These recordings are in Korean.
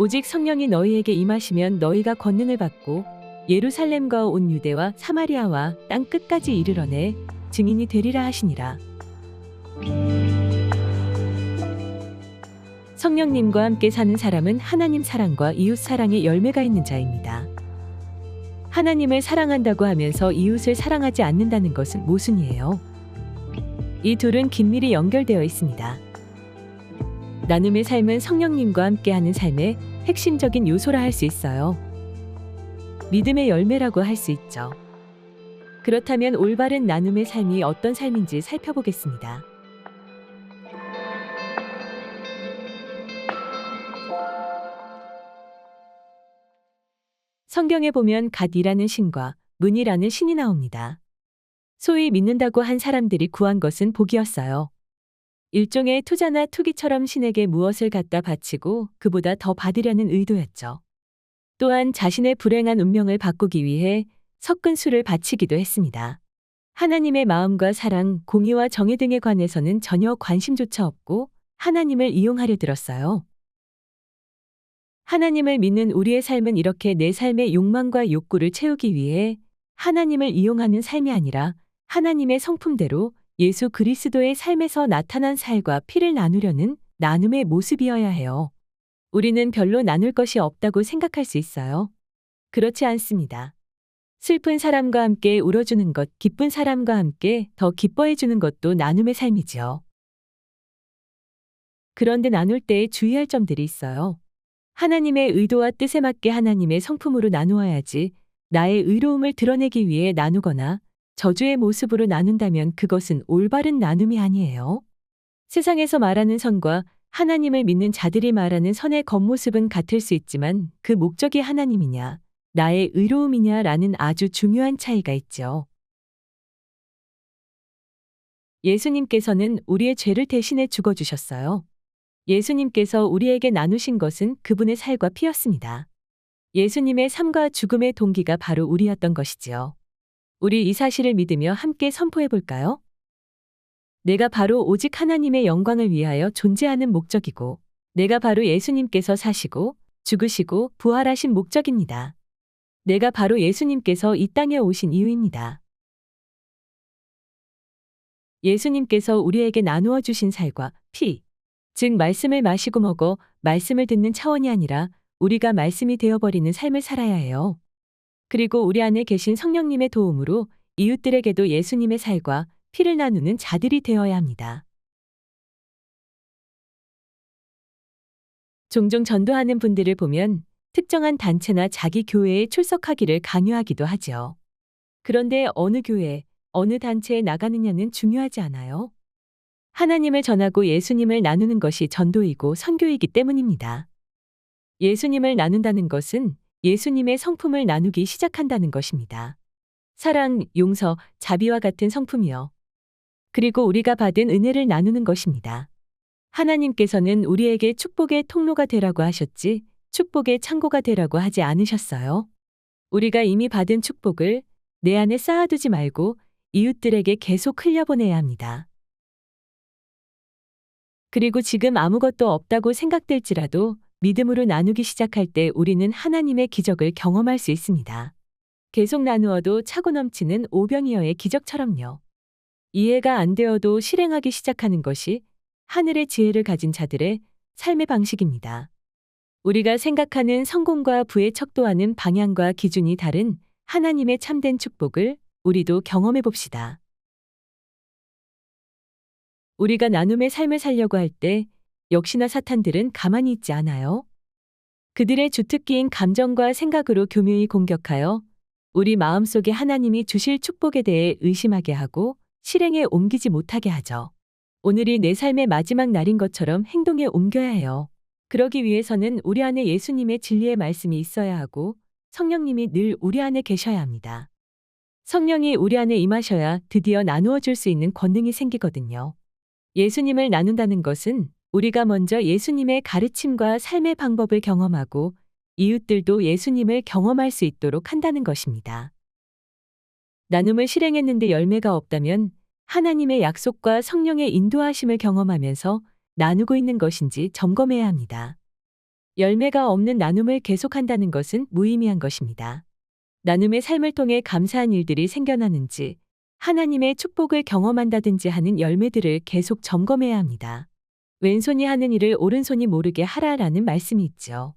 오직 성령이 너희에게 임하시면 너희가 권능을 받고 예루살렘과 온 유대와 사마리아와 땅 끝까지 이르러내 증인이 되리라 하시니라. 성령님과 함께 사는 사람은 하나님 사랑과 이웃 사랑의 열매가 있는 자입니다. 하나님을 사랑한다고 하면서 이웃을 사랑하지 않는다는 것은 모순이에요. 이 둘은 긴밀히 연결되어 있습니다. 나눔의 삶은 성령님과 함께하는 삶의 핵심적인 요소라 할 수 있어요. 믿음의 열매라고 할 수 있죠. 그렇다면 올바른 나눔의 삶이 어떤 삶인지 살펴보겠습니다. 성경에 보면 갓이라는 신과 문이라는 신이 나옵니다. 소위 믿는다고 한 사람들이 구한 것은 복이었어요. 일종의 투자나 투기처럼 신에게 무엇을 갖다 바치고 그보다 더 받으려는 의도였죠. 또한 자신의 불행한 운명을 바꾸기 위해 섞은 수를 바치기도 했습니다. 하나님의 마음과 사랑, 공의와 정의 등에 관해서는 전혀 관심조차 없고 하나님을 이용하려 들었어요. 하나님을 믿는 우리의 삶은 이렇게 내 삶의 욕망과 욕구를 채우기 위해 하나님을 이용하는 삶이 아니라 하나님의 성품대로 예수 그리스도의 삶에서 나타난 살과 피를 나누려는 나눔의 모습이어야 해요. 우리는 별로 나눌 것이 없다고 생각할 수 있어요. 그렇지 않습니다. 슬픈 사람과 함께 울어주는 것, 기쁜 사람과 함께 더 기뻐해주는 것도 나눔의 삶이지요. 그런데 나눌 때 주의할 점들이 있어요. 하나님의 의도와 뜻에 맞게 하나님의 성품으로 나누어야지 나의 의로움을 드러내기 위해 나누거나 저주의 모습으로 나눈다면 그것은 올바른 나눔이 아니에요. 세상에서 말하는 선과 하나님을 믿는 자들이 말하는 선의 겉모습은 같을 수 있지만 그 목적이 하나님이냐, 나의 의로움이냐라는 아주 중요한 차이가 있죠. 예수님께서는 우리의 죄를 대신해 죽어주셨어요. 예수님께서 우리에게 나누신 것은 그분의 살과 피였습니다. 예수님의 삶과 죽음의 동기가 바로 우리였던 것이지요. 우리 이 사실을 믿으며 함께 선포해 볼까요? 내가 바로 오직 하나님의 영광을 위하여 존재하는 목적이고, 내가 바로 예수님께서 사시고, 죽으시고, 부활하신 목적입니다. 내가 바로 예수님께서 이 땅에 오신 이유입니다. 예수님께서 우리에게 나누어 주신 살과 피, 즉 말씀을 마시고 먹어 말씀을 듣는 차원이 아니라 우리가 말씀이 되어버리는 삶을 살아야 해요. 그리고 우리 안에 계신 성령님의 도움으로 이웃들에게도 예수님의 살과 피를 나누는 자들이 되어야 합니다. 종종 전도하는 분들을 보면 특정한 단체나 자기 교회에 출석하기를 강요하기도 하지요. 그런데 어느 교회, 어느 단체에 나가느냐는 중요하지 않아요. 하나님을 전하고 예수님을 나누는 것이 전도이고 선교이기 때문입니다. 예수님을 나눈다는 것은 예수님의 성품을 나누기 시작한다는 것입니다. 사랑, 용서, 자비와 같은 성품이요. 그리고 우리가 받은 은혜를 나누는 것입니다. 하나님께서는 우리에게 축복의 통로가 되라고 하셨지 축복의 창고가 되라고 하지 않으셨어요. 우리가 이미 받은 축복을 내 안에 쌓아두지 말고 이웃들에게 계속 흘려보내야 합니다. 그리고 지금 아무것도 없다고 생각될지라도 믿음으로 나누기 시작할 때 우리는 하나님의 기적을 경험할 수 있습니다. 계속 나누어도 차고 넘치는 오병이어의 기적처럼요. 이해가 안 되어도 실행하기 시작하는 것이 하늘의 지혜를 가진 자들의 삶의 방식입니다. 우리가 생각하는 성공과 부의 척도하는 방향과 기준이 다른 하나님의 참된 축복을 우리도 경험해 봅시다. 우리가 나눔의 삶을 살려고 할 때 역시나 사탄들은 가만히 있지 않아요. 그들의 주특기인 감정과 생각으로 교묘히 공격하여 우리 마음속에 하나님이 주실 축복에 대해 의심하게 하고 실행에 옮기지 못하게 하죠. 오늘이 내 삶의 마지막 날인 것처럼 행동에 옮겨야 해요. 그러기 위해서는 우리 안에 예수님의 진리의 말씀이 있어야 하고 성령님이 늘 우리 안에 계셔야 합니다. 성령이 우리 안에 임하셔야 드디어 나누어 줄 수 있는 권능이 생기거든요. 예수님을 나눈다는 것은 우리가 먼저 예수님의 가르침과 삶의 방법을 경험하고 이웃들도 예수님을 경험할 수 있도록 한다는 것입니다. 나눔을 실행했는데 열매가 없다면 하나님의 약속과 성령의 인도하심을 경험하면서 나누고 있는 것인지 점검해야 합니다. 열매가 없는 나눔을 계속한다는 것은 무의미한 것입니다. 나눔의 삶을 통해 감사한 일들이 생겨나는지, 하나님의 축복을 경험한다든지 하는 열매들을 계속 점검해야 합니다. 왼손이 하는 일을 오른손이 모르게 하라라는 말씀이 있죠.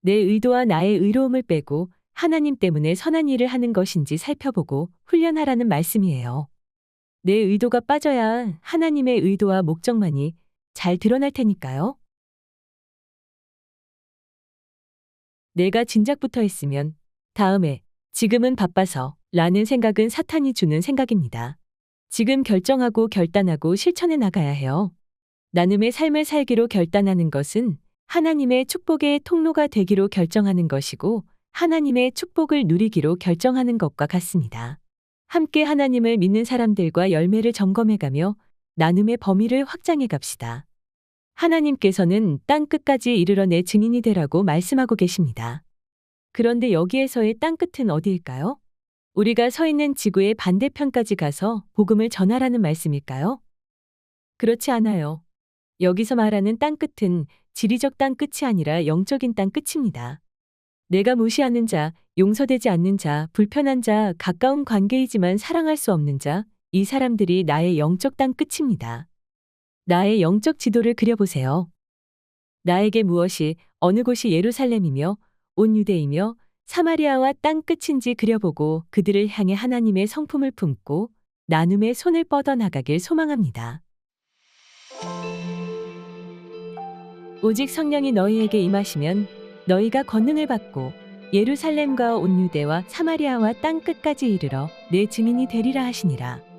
내 의도와 나의 의로움을 빼고 하나님 때문에 선한 일을 하는 것인지 살펴보고 훈련하라는 말씀이에요. 내 의도가 빠져야 하나님의 의도와 목적만이 잘 드러날 테니까요. 내가 진작부터 했으면 다음에 지금은 바빠서 라는 생각은 사탄이 주는 생각입니다. 지금 결정하고 결단하고 실천해 나가야 해요. 나눔의 삶을 살기로 결단하는 것은 하나님의 축복의 통로가 되기로 결정하는 것이고 하나님의 축복을 누리기로 결정하는 것과 같습니다. 함께 하나님을 믿는 사람들과 열매를 점검해가며 나눔의 범위를 확장해 갑시다. 하나님께서는 땅 끝까지 이르러 내 증인이 되라고 말씀하고 계십니다. 그런데 여기에서의 땅 끝은 어디일까요? 우리가 서 있는 지구의 반대편까지 가서 복음을 전하라는 말씀일까요? 그렇지 않아요. 여기서 말하는 땅 끝은 지리적 땅 끝이 아니라 영적인 땅 끝입니다. 내가 무시하는 자, 용서되지 않는 자, 불편한 자, 가까운 관계이지만 사랑할 수 없는 자, 이 사람들이 나의 영적 땅 끝입니다. 나의 영적 지도를 그려보세요. 나에게 무엇이 어느 곳이 예루살렘이며 온 유대이며 사마리아와 땅 끝인지 그려보고 그들을 향해 하나님의 성품을 품고 나눔의 손을 뻗어 나가길 소망합니다. 오직 성령이 너희에게 임하시면 너희가 권능을 받고 예루살렘과 온 유대와 사마리아와 땅 끝까지 이르러 내 증인이 되리라 하시니라.